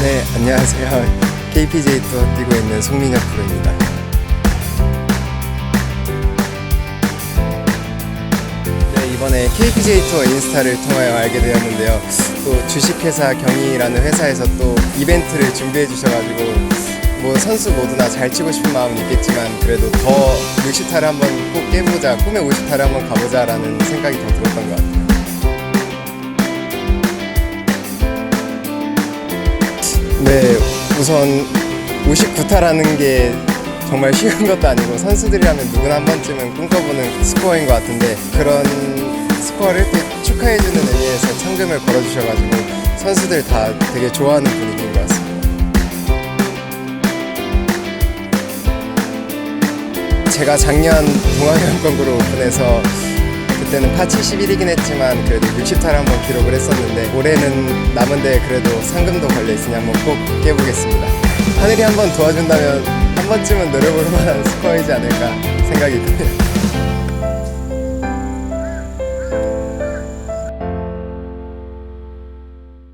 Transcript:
네, 안녕하세요. KPJ 투어 뛰고 있는 송민혁 프로입니다. 네, 이번에 KPJ 투어 인스타를 통하여 알게 되었는데요. 또 주식회사 경희라는 회사에서 또 이벤트를 준비해 주셔가지고 뭐 선수 모두나 잘 치고 싶은 마음은 있겠지만 그래도 더 60타를 한번 꼭 깨보자, 꿈의 50타를 한번 가보자라는 생각이 더 들었던 것 같아요. 네, 우선 59타라는 게 정말 쉬운 것도 아니고 선수들이라면 누구나 한 번쯤은 꿈꿔보는 스코어인 것 같은데 그런 스코어를 또 축하해주는 의미에서 상금을 걸어주셔가지고 선수들 다 되게 좋아하는 분위기인 것 같습니다. 제가 작년 동아시안권구로 오픈해서 그때는 파 71이긴 했지만 그래도 60타를 한번 기록을 했었는데 올해는 남은 데 그래도 상금도 걸려 있으니 한번 꼭 깨보겠습니다. 하늘이 한번 도와준다면 한 번쯤은 노려볼 만한 스코어이지 않을까 생각이 듭니다.